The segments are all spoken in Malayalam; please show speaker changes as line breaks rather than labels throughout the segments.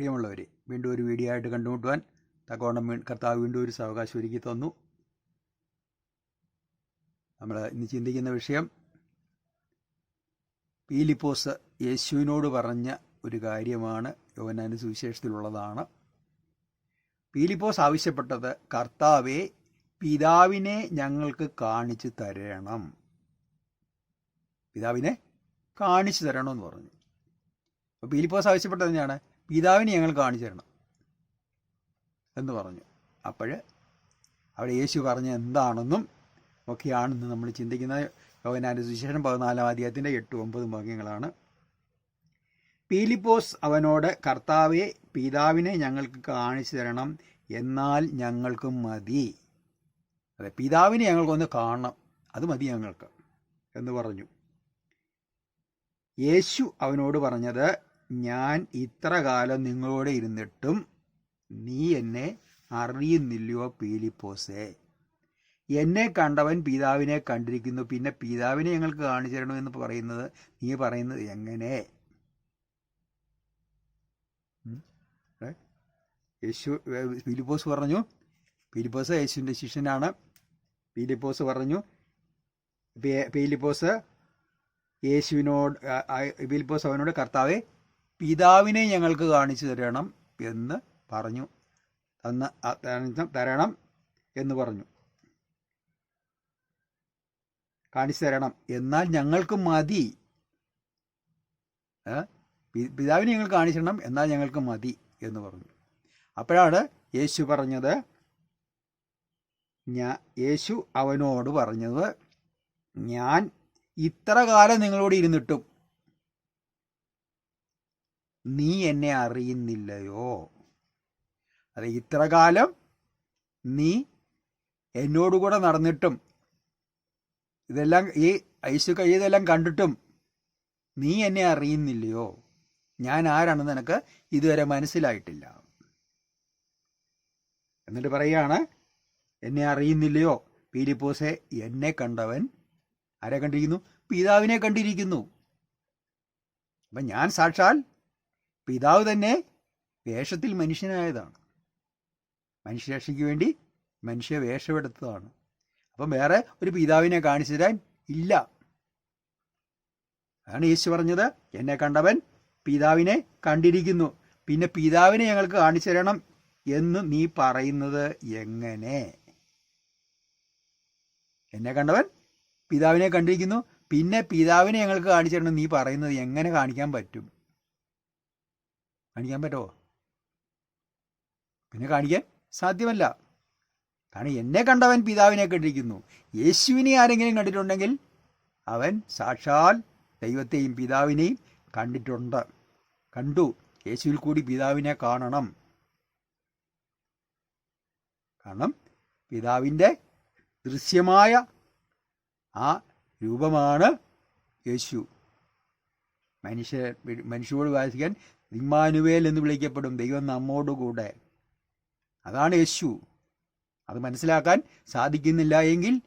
പ്രിയമുള്ളവരെ വീണ്ടും ഒരു വീഡിയോ ആയിട്ട് കണ്ടുമുട്ടുവാൻ തക്കോണം കർത്താവ് വീണ്ടും ഒരു സാവകാശം ഒരുക്കി തന്നു. നമ്മൾ ഇന്ന് ചിന്തിക്കുന്ന വിഷയം പീലിപ്പോസ് യേശുവിനോട് പറഞ്ഞ ഒരു കാര്യമാണ്. യോവനാന്റെ സുവിശേഷത്തിലുള്ളതാണ്. പീലിപ്പോസ് ആവശ്യപ്പെട്ടത് കർത്താവെ പിതാവിനെ ഞങ്ങൾക്ക് കാണിച്ചു തരണം. പിതാവിനെ കാണിച്ചു തരണമെന്ന് പറഞ്ഞു. അപ്പോൾ പീലിപ്പോസ് ആവശ്യപ്പെട്ടത് തന്നെയാണ്. പിതാവിനെ ഞങ്ങൾ കാണിച്ചു തരണം എന്ന് പറഞ്ഞു. അപ്പോൾ അവിടെ യേശു പറഞ്ഞ എന്താണെന്നും ഒക്കെയാണെന്ന് നമ്മൾ ചിന്തിക്കുന്ന യോഗനാന്റെ സുവിശേഷം പതിനാലാം അധ്യായത്തിന്റെ എട്ട് ഒമ്പതും ഭാഗ്യങ്ങളാണ് പീലിപ്പോസ് അവനോട് കർത്താവെ പിതാവിനെ ഞങ്ങൾക്ക് കാണിച്ചു തരണം എന്നാൽ ഞങ്ങൾക്ക് മതി. അതെ പിതാവിനെ ഞങ്ങൾക്കൊന്ന് കാണണം അത് മതി ഞങ്ങൾക്ക് എന്ന് പറഞ്ഞു. യേശു അവനോട് പറഞ്ഞത് ഞാൻ ഇത്ര കാലം നിങ്ങളോട് ഇരുന്നിട്ടും നീ എന്നെ അറിയുന്നില്ലയോ പീലിപ്പോസേ. എന്നെ കണ്ടവൻ പിതാവിനെ കണ്ടിരിക്കുന്നു. പിന്നെ പിതാവിനെ ഞങ്ങൾക്ക് കാണിച്ചു തരണമെന്ന് പറയുന്നത് നീ പറയുന്നത് എങ്ങനെ? യേശു ഫിലിപ്പോസ് പറഞ്ഞു. പീലിപ്പോസ് യേശുവിന്റെ ശിഷ്യനാണ്. പീലിപ്പോസ് പറഞ്ഞു പീലിപ്പോസ് യേശുവിനോട് പീലിപ്പോസ് അവനോട് കർത്താവെ പിതാവിനെ ഞങ്ങൾക്ക് കാണിച്ചു തരണം എന്ന് പറഞ്ഞു. തന്ന തരണം എന്ന് പറഞ്ഞു. കാണിച്ചു തരണം. എന്നാൽ ഞങ്ങൾക്ക് മതി. പിതാവിനെ ഞങ്ങൾ കാണിച്ചു തരണം എന്നാൽ ഞങ്ങൾക്ക് മതി എന്ന് പറഞ്ഞു. അപ്പോഴാണ് യേശു പറഞ്ഞത് ഞാ യേശു അവനോട് പറഞ്ഞത് ഞാൻ ഇത്ര കാലം നിങ്ങളോട് ഇരുന്നിട്ടും നീ എന്നെ അറിയുന്നില്ലയോ? അതെ ഇത്ര കാലം നീ എന്നോടുകൂടെ നടന്നിട്ടും ഇതെല്ലാം ഈ ഐശു കഴിയതെല്ലാം കണ്ടിട്ടും നീ എന്നെ അറിയുന്നില്ലയോ? ഞാൻ ആരാണെന്ന് നിനക്ക് ഇതുവരെ മനസ്സിലായിട്ടില്ല. എന്നിട്ട് പറയാണ് എന്നെ അറിയുന്നില്ലയോ? പീലിപ്പോസെ എന്നെ കണ്ടവൻ ആരെ കണ്ടിരിക്കുന്നു? പിതാവിനെ കണ്ടിരിക്കുന്നു. അപ്പം ഞാൻ സാക്ഷാൽ പിതാവ് തന്നെ വേഷത്തിൽ മനുഷ്യനായതാണ്. മനുഷ്യരക്ഷയ്ക്ക് വേണ്ടി മനുഷ്യ വേഷമെടുത്തതാണ്. അപ്പം വേറെ ഒരു പിതാവിനെ കാണിച്ചു തരാൻ ഇല്ല. അതാണ് യേശു പറഞ്ഞത്. എന്നെ കണ്ടവൻ പിതാവിനെ കണ്ടിരിക്കുന്നു. പിന്നെ പിതാവിനെ ഞങ്ങൾക്ക് കാണിച്ചു തരണം എന്ന് നീ പറയുന്നത് എങ്ങനെ? എന്നെ കണ്ടവൻ പിതാവിനെ കണ്ടിരിക്കുന്നു. പിന്നെ പിതാവിനെ ഞങ്ങൾക്ക് കാണിച്ചു തരണം നീ പറയുന്നത് എങ്ങനെ കാണിക്കാൻ പറ്റും? കാണിക്കാൻ പറ്റുമോ? പിന്നെ കാണിക്കാൻ സാധ്യമല്ല. കാരണം എന്നെ കണ്ടവൻ പിതാവിനെ കണ്ടിരിക്കുന്നു. യേശുവിനെ ആരെങ്കിലും കണ്ടിട്ടുണ്ടെങ്കിൽ അവൻ സാക്ഷാൽ ദൈവത്തെയും പിതാവിനെയും കണ്ടിട്ടുണ്ട്. കണ്ടു. യേശുവിൽ കൂടി പിതാവിനെ കാണണം. കാരണം പിതാവിന്റെ ദൃശ്യമായ ആ രൂപമാണ് യേശു. മനുഷ്യ മനുഷ്യരോട് വാസിക്കാൻ ഇമ്മാനുവേൽ എന്ന് വിളിക്കപ്പെടും ദൈവം നമ്മോടുകൂടെ. അതാണ് യേശു. അത് മനസ്സിലാക്കാൻ സാധിക്കുന്നില്ല എങ്കിൽ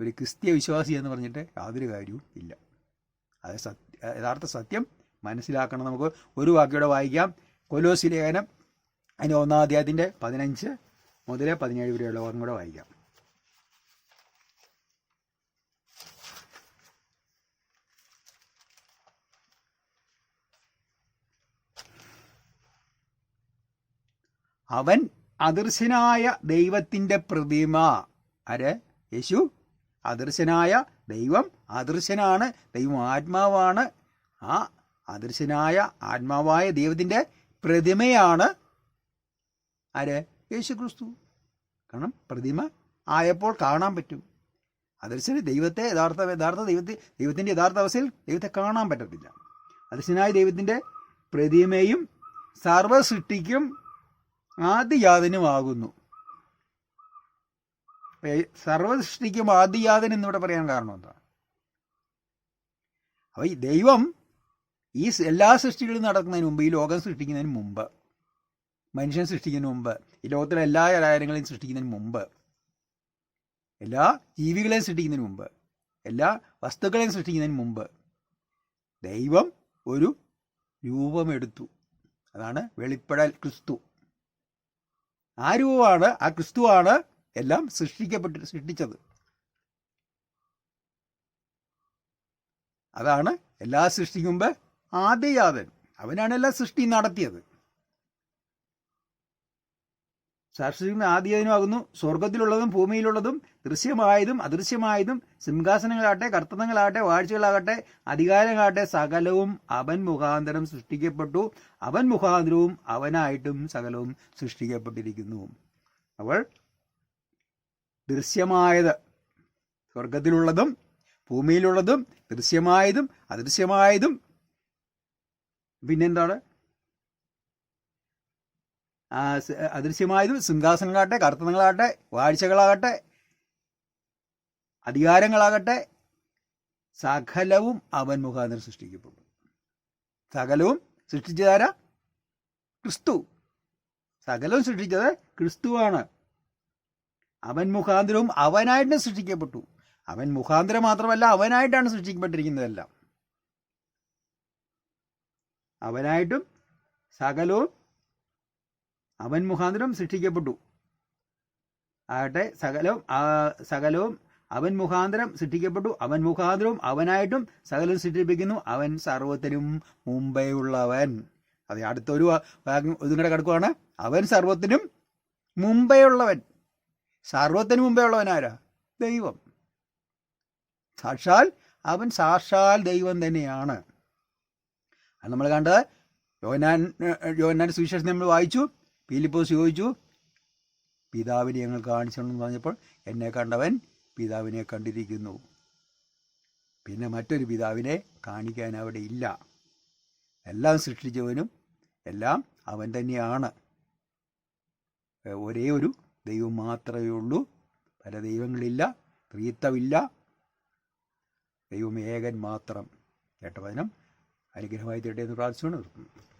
ഒരു ക്രിസ്തീയ വിശ്വാസി എന്ന് പറഞ്ഞിട്ട് യാതൊരു കാര്യവും ഇല്ല. അത് സത്യ യഥാർത്ഥ സത്യം മനസ്സിലാക്കണം. നമുക്ക് ഒരു വാക്കിയോടെ വായിക്കാം. കൊലോസി ലേഖനം അതിന്റെ ഒന്നാം അധ്യായത്തിന്റെ പതിനഞ്ച് മുതൽ പതിനേഴ് വരെയുള്ള കൂടെ വായിക്കാം. അവൻ അദൃശ്യനായ ദൈവത്തിന്റെ പ്രതിമ. ആര്? യേശു. അദൃശ്യനായ ദൈവം അദൃശ്യനാണ്. ദൈവം ആത്മാവാണ്. ആ അദൃശ്യനായ ആത്മാവായ ദൈവത്തിന്റെ പ്രതിമയാണ് ആര്? യേശു ക്രിസ്തു കാരണം പ്രതിമ ആയപ്പോൾ കാണാൻ പറ്റും. അദൃശ്യന് ദൈവത്തെ യഥാർത്ഥ യഥാർത്ഥ ദൈവത്തെ ദൈവത്തിന്റെ യഥാർത്ഥ അവസ്ഥയിൽ ദൈവത്തെ കാണാൻ പറ്റത്തില്ല. അദൃശ്യനായ ദൈവത്തിന്റെ പ്രതിമയും സർവ സൃഷ്ടിക്കും ആദിയാതനുമാകുന്നു സർവസൃഷ്ടിക്കും ആദിയാതൻ എന്നിവിടെ പറയാൻ കാരണം എന്താ? അപ്പൊ ഈ ദൈവം ഈ എല്ലാ സൃഷ്ടികളും നടക്കുന്നതിന് മുമ്പ് ഈ ലോകം സൃഷ്ടിക്കുന്നതിന് മുമ്പ് മനുഷ്യൻ സൃഷ്ടിക്കുന്നതിന് മുമ്പ് ഈ ലോകത്തിലെ എല്ലാ കാര്യങ്ങളെയും സൃഷ്ടിക്കുന്നതിന് മുമ്പ് എല്ലാ ജീവികളെയും സൃഷ്ടിക്കുന്നതിന് മുമ്പ് എല്ലാ വസ്തുക്കളെയും സൃഷ്ടിക്കുന്നതിന് മുമ്പ് ദൈവം ഒരു രൂപമെടുത്തു. അതാണ് വെളിപ്പെടൽ ക്രിസ്തു. ആ രൂപമാണ് ആ ക്രിസ്തുവാണ് എല്ലാം സൃഷ്ടിക്കപ്പെട്ട് സൃഷ്ടിച്ചത്. അതാണ് എല്ലാ സൃഷ്ടിക്കും മുമ്പ് ആദ്യജാതൻ അവനാണ് എല്ലാ സൃഷ്ടി നടത്തിയത്. സാക്ഷിക്കും ആദ്യതിനുമാകുന്നു സ്വർഗത്തിലുള്ളതും ഭൂമിയിലുള്ളതും ദൃശ്യമായതും അദൃശ്യമായതും സിംഹാസനങ്ങളാകട്ടെ കർത്തനങ്ങളാകട്ടെ വാഴ്ചകളാകട്ടെ അധികാരങ്ങളാകട്ടെ സകലവും അവൻ മുഖാന്തരം സൃഷ്ടിക്കപ്പെട്ടു. അവൻ മുഖാന്തരവും അവനായിട്ടും സകലവും സൃഷ്ടിക്കപ്പെട്ടിരിക്കുന്നു. അവൾ ദൃശ്യമായത് സ്വർഗത്തിലുള്ളതും ഭൂമിയിലുള്ളതും ദൃശ്യമായതും അദൃശ്യമായതും പിന്നെന്താണ്? അദൃശ്യമായതും സിംഹാസനങ്ങളാകട്ടെ കർത്തനങ്ങളാകട്ടെ വാഴ്ചകളാകട്ടെ അധികാരങ്ങളാകട്ടെ സകലവും അവൻ മുഖാന്തരം സൃഷ്ടിക്കപ്പെട്ടു സകലവും സൃഷ്ടിച്ചതാരാ ക്രിസ്തു. സകലവും സൃഷ്ടിച്ചത് ക്രിസ്തുവാണ്. അവൻ മുഖാന്തരവും അവനായിട്ടും സൃഷ്ടിക്കപ്പെട്ടു. അവൻ മുഖാന്തരം മാത്രമല്ല അവനായിട്ടാണ് സൃഷ്ടിക്കപ്പെട്ടിരിക്കുന്നതെല്ലാം. അവനായിട്ടും സകലവും അവൻ മുഖാന്തരം സൃഷ്ടിക്കപ്പെട്ടു ആകട്ടെ സകലവും സകലവും അവൻ മുഖാന്തരം സൃഷ്ടിക്കപ്പെട്ടു അവൻ മുഖാന്തരവും അവനായിട്ടും സകലവും സൃഷ്ടിപ്പിക്കുന്നു അവൻ സർവത്തിനും മുമ്പേ ഉള്ളവൻ അതെ അടുത്തൊരു ഇതും കൂടെ കിടക്കുവാണ്. അവൻ സർവത്തിനും മുമ്പേ ഉള്ളവൻ സർവത്തിന് മുമ്പേ ഉള്ളവൻ ആരാ? ദൈവം. സാക്ഷാൽ അവൻ സാക്ഷാൽ ദൈവം തന്നെയാണ്. അത് നമ്മൾ കണ്ടത്. യോനാൻ യോനാൻ സുവിശേഷം നമ്മൾ വായിച്ചു. പീലിപ്പോസ് ചോദിച്ചു പിതാവിനെ ഞങ്ങൾ കാണിച്ചെന്ന് പറഞ്ഞപ്പോൾ എന്നെ കണ്ടവൻ പിതാവിനെ കണ്ടിരിക്കുന്നു. പിന്നെ മറ്റൊരു പിതാവിനെ കാണിക്കാൻ അവിടെ ഇല്ല. എല്ലാം സൃഷ്ടിച്ചവനും എല്ലാം അവൻ തന്നെയാണ്. ഒരേ ഒരു ദൈവം മാത്രമേ ഉള്ളൂ. പല ദൈവങ്ങളില്ല ത്രീത്തമില്ല ദൈവം ഏകൻ മാത്രം. കേട്ട വചനം അനുഗ്രഹമായി എന്ന് പ്രാർത്ഥിച്ചുകൊണ്ട് നിർത്തുന്നു.